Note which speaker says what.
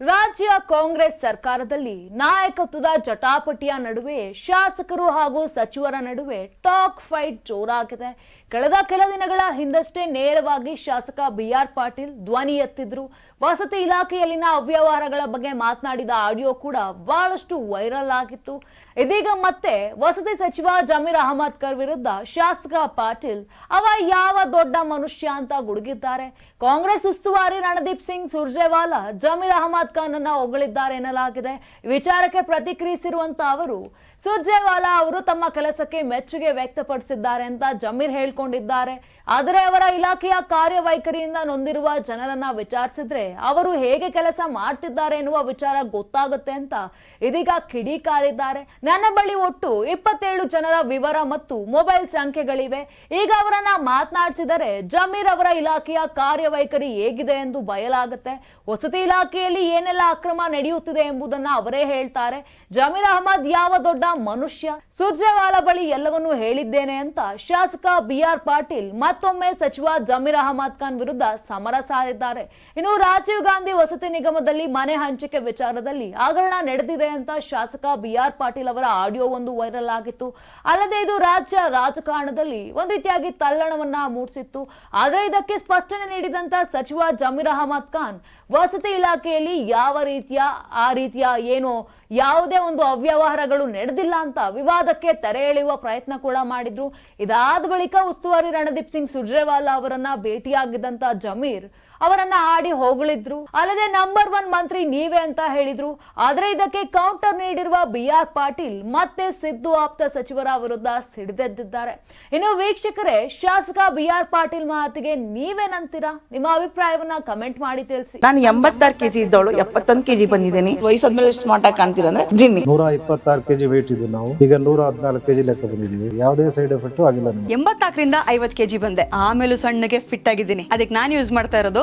Speaker 1: ರಾಜ್ಯ ಕಾಂಗ್ರೆಸ್ ಸರ್ಕಾರದಲ್ಲಿ ನಾಯಕತ್ವದ ಜಟಾಪಟಿಯ ನಡುವೆ ಶಾಸಕರು ಹಾಗೂ ಸಚಿವರ ನಡುವೆ ಟಾಕ್ ಫೈಟ್ ಜೋರಾಗಿದೆ. ಕಳೆದ ಕೆಲ ದಿನಗಳ ಹಿಂದಷ್ಟೇ ನೇರವಾಗಿ ಶಾಸಕ ಬಿಆರ್ ಪಾಟೀಲ್ ಧ್ವನಿ ಎತ್ತಿದ್ರು. ವಸತಿ ಇಲಾಖೆಯಲ್ಲಿನ ಅವ್ಯವಹಾರಗಳ ಬಗ್ಗೆ ಮಾತನಾಡಿದ ಆಡಿಯೋ ಕೂಡ ಬಹಳಷ್ಟು ವೈರಲ್ ಆಗಿತ್ತು. ಇದೀಗ ಮತ್ತೆ ವಸತಿ ಸಚಿವ ಜಮೀರ್ ಅಹಮದ್ ಖರ್ ವಿರುದ್ಧ ಶಾಸಕ ಪಾಟೀಲ್, ಅವ ಯಾವ ದೊಡ್ಡ ಮನುಷ್ಯ ಅಂತ ಗುಡುಗಿದ್ದಾರೆ. ಕಾಂಗ್ರೆಸ್ ಉಸ್ತುವಾರಿ ರಣದೀಪ್ ಸಿಂಗ್ ಸುರ್ಜೇವಾಲಾ, ಜಮೀರ್ ಅಹಮದ್ ಖಾನ್ ಅನ್ನ ಹೊಗಳಿದ್ದಾರೆ ಎನ್ನಲಾಗಿದೆ. ವಿಚಾರಕ್ಕೆ ಪ್ರತಿಕ್ರಿಯಿಸಿರುವಂತ ಅವರು, ಸುರ್ಜೇವಾಲಾ ಅವರು ತಮ್ಮ ಕೆಲಸಕ್ಕೆ ಮೆಚ್ಚುಗೆ ವ್ಯಕ್ತಪಡಿಸಿದ್ದಾರೆ ಅಂತ ಜಮೀರ್ ಹೇಳ್ಕೊಂಡಿದ್ದಾರೆ. ಆದರೆ ಅವರ ಇಲಾಖೆಯ ಕಾರ್ಯವೈಖರಿಯಿಂದ ನೊಂದಿರುವ ಜನರನ್ನ ವಿಚಾರಿಸಿದ್ರೆ ಅವರು ಹೇಗೆ ಕೆಲಸ ಮಾಡ್ತಿದ್ದಾರೆ ಎನ್ನುವ ವಿಚಾರ ಗೊತ್ತಾಗುತ್ತೆ ಅಂತ ಇದೀಗ ಕಿಡಿಕಾರಿದ್ದಾರೆ. ನನ್ನ ಬಳಿ ಒಟ್ಟು ಇಪ್ಪತ್ತೇಳು ಜನರ ವಿವರ ಮತ್ತು ಮೊಬೈಲ್ ಸಂಖ್ಯೆಗಳಿವೆ. ಈಗ ಅವರನ್ನ ಮಾತನಾಡಿಸಿದರೆ ಜಮೀರ್ ಅವರ ಇಲಾಖೆಯ ಕಾರ್ಯವೈಖರಿ ಹೇಗಿದೆ ಎಂದು ಬಯಲಾಗುತ್ತೆ. ವಸತಿ ಇಲಾಖೆಯಲ್ಲಿ ಏನೆಲ್ಲ ಅಕ್ರಮ ನಡೆಯುತ್ತಿದೆ ಎಂಬುದನ್ನ ಅವರೇ ಹೇಳ್ತಾರೆ. ಜಮೀರ್ ಅಹಮದ್ ಯಾವ ದೊಡ್ಡ ಮನುಷ್ಯ? ಸುರ್ಜೇವಾಲಾ ಬಳಿ ಎಲ್ಲವನ್ನೂ ಹೇಳಿದ್ದೇನೆ ಅಂತ ಶಾಸಕ ಬಿ ಆರ್ ಪಾಟೀಲ್ ಮತ್ತೊಮ್ಮೆ ಸಚಿವ ಜಮೀರ್ ಅಹಮದ್ ಖಾನ್ ವಿರುದ್ಧ ಸಮರ ಸಾರಿದ್ದಾರೆ. ಇನ್ನು ರಾಜೀವ್ ಗಾಂಧಿ ವಸತಿ ನಿಗಮದಲ್ಲಿ ಮನೆ ಹಂಚಿಕೆ ವಿಚಾರದಲ್ಲಿ ಹಗರಣ ನಡೆದಿದೆ ಅಂತ ಶಾಸಕ ಬಿ ಆರ್ ಪಾಟೀಲ್ ಅವರ ಆಡಿಯೋ ಒಂದು ವೈರಲ್ ಆಗಿತ್ತು. ಅಲ್ಲದೆ ಇದು ರಾಜ್ಯ ರಾಜಕಾರಣದಲ್ಲಿ ಒಂದು ರೀತಿಯಾಗಿ ತಲ್ಲಣವನ್ನ ಮೂಡಿಸಿತ್ತು. ಆದರೆ ಇದಕ್ಕೆ ಸ್ಪಷ್ಟನೆ ನೀಡಿದಂತ ಸಚಿವ ಜಮೀರ್ ಅಹಮದ್ ಖಾನ್, ವಸತಿ ಇಲಾಖೆಯಲ್ಲಿ ಯಾವ ರೀತಿಯ, ಆ ರೀತಿಯ ಏನು ಯಾವುದೇ ಒಂದು ಅವ್ಯವಹಾರಗಳು ನಡೆದಿಲ್ಲ ಅಂತ ವಿವಾದಕ್ಕೆ ತೆರೆ ಎಳೆಯುವ ಪ್ರಯತ್ನ ಕೂಡ ಮಾಡಿದ್ರು. ಇದಾದ ಬಳಿಕ ಉಸ್ತುವಾರಿ ರಣದೀಪ್ ಸಿಂಗ್ ಸುರ್ಜೇವಾಲಾ ಅವರನ್ನ ಭೇಟಿಯಾಗಿದ್ದಂತ ಜಮೀರ್ ಅವರನ್ನ ಆಡಿ ಹೊಗಳಿದ್ರು ಅಲ್ಲದೆ ನಂಬರ್ ಒನ್ ಮಂತ್ರಿ ನೀವೇ ಅಂತ ಹೇಳಿದ್ರು. ಆದ್ರೆ ಇದಕ್ಕೆ ಕೌಂಟರ್ ನೀಡಿರುವ ಬಿ ಆರ್ ಪಾಟೀಲ್ ಮತ್ತೆ ಸಿದ್ದು ಆಪ್ತ ಸಚಿವರ ವಿರುದ್ಧ ಸಿಡಿದೆದ್ದಿದ್ದಾರೆ. ಇನ್ನು ವೀಕ್ಷಕರೇ ಶಾಸಕ ಬಿ ಆರ್ ಪಾಟೀಲ್ ಮಾತಿಗೆ ನೀವೇನಂತೀರಾ ನಿಮ್ಮ ಅಭಿಪ್ರಾಯವನ್ನ ಕಮೆಂಟ್ ಮಾಡಿ ತಿಳಿಸಿ.
Speaker 2: ನಾನು ಎಂಬತ್ತಾರು ಕೆಜಿ ಇದ್ದವಳು ಎಪ್ಪತ್ತೊಂದು ಕೆಜಿ ಬಂದಿದ್ದೀನಿ. ವಯಸ್ಸಾದ್ಮೇಲೆ ಸ್ಮಾರ್ಟ್ ಆಗಿ ಕಾಣ್ತೀರಾ ಅಂದ್ರೆ ಜಿನ್ನಿ.
Speaker 3: ನೂರ ಇಪ್ಪತ್ತಾರು ಕೆಜಿ ವೇಟ್ ಇದ್ದು ನಾವು. ಈಗ ನೂರ ಹದಿನಾಲ್ಕು ಕೆಜಿ ಲೆಕ್ಕ ಬಂದಿದ್ದೀವಿ. ಯಾವುದೇ ಸೈಡ್ ಎಫೆಕ್ಟ್ ಆಗಿಲ್ಲ
Speaker 4: ಎಂಬತ್ನಾಲ್ಕರಿಂದ ಐವತ್ ಕೆಜಿ ಬಂದೆ. ಆಮೇಲೂ ಸಣ್ಣಗೆ ಫಿಟ್ ಆಗಿದ್ದೀನಿ. ಅದಕ್ಕೆ ನಾನು ಯೂಸ್ ಮಾಡ್ತಾ ಇರೋದು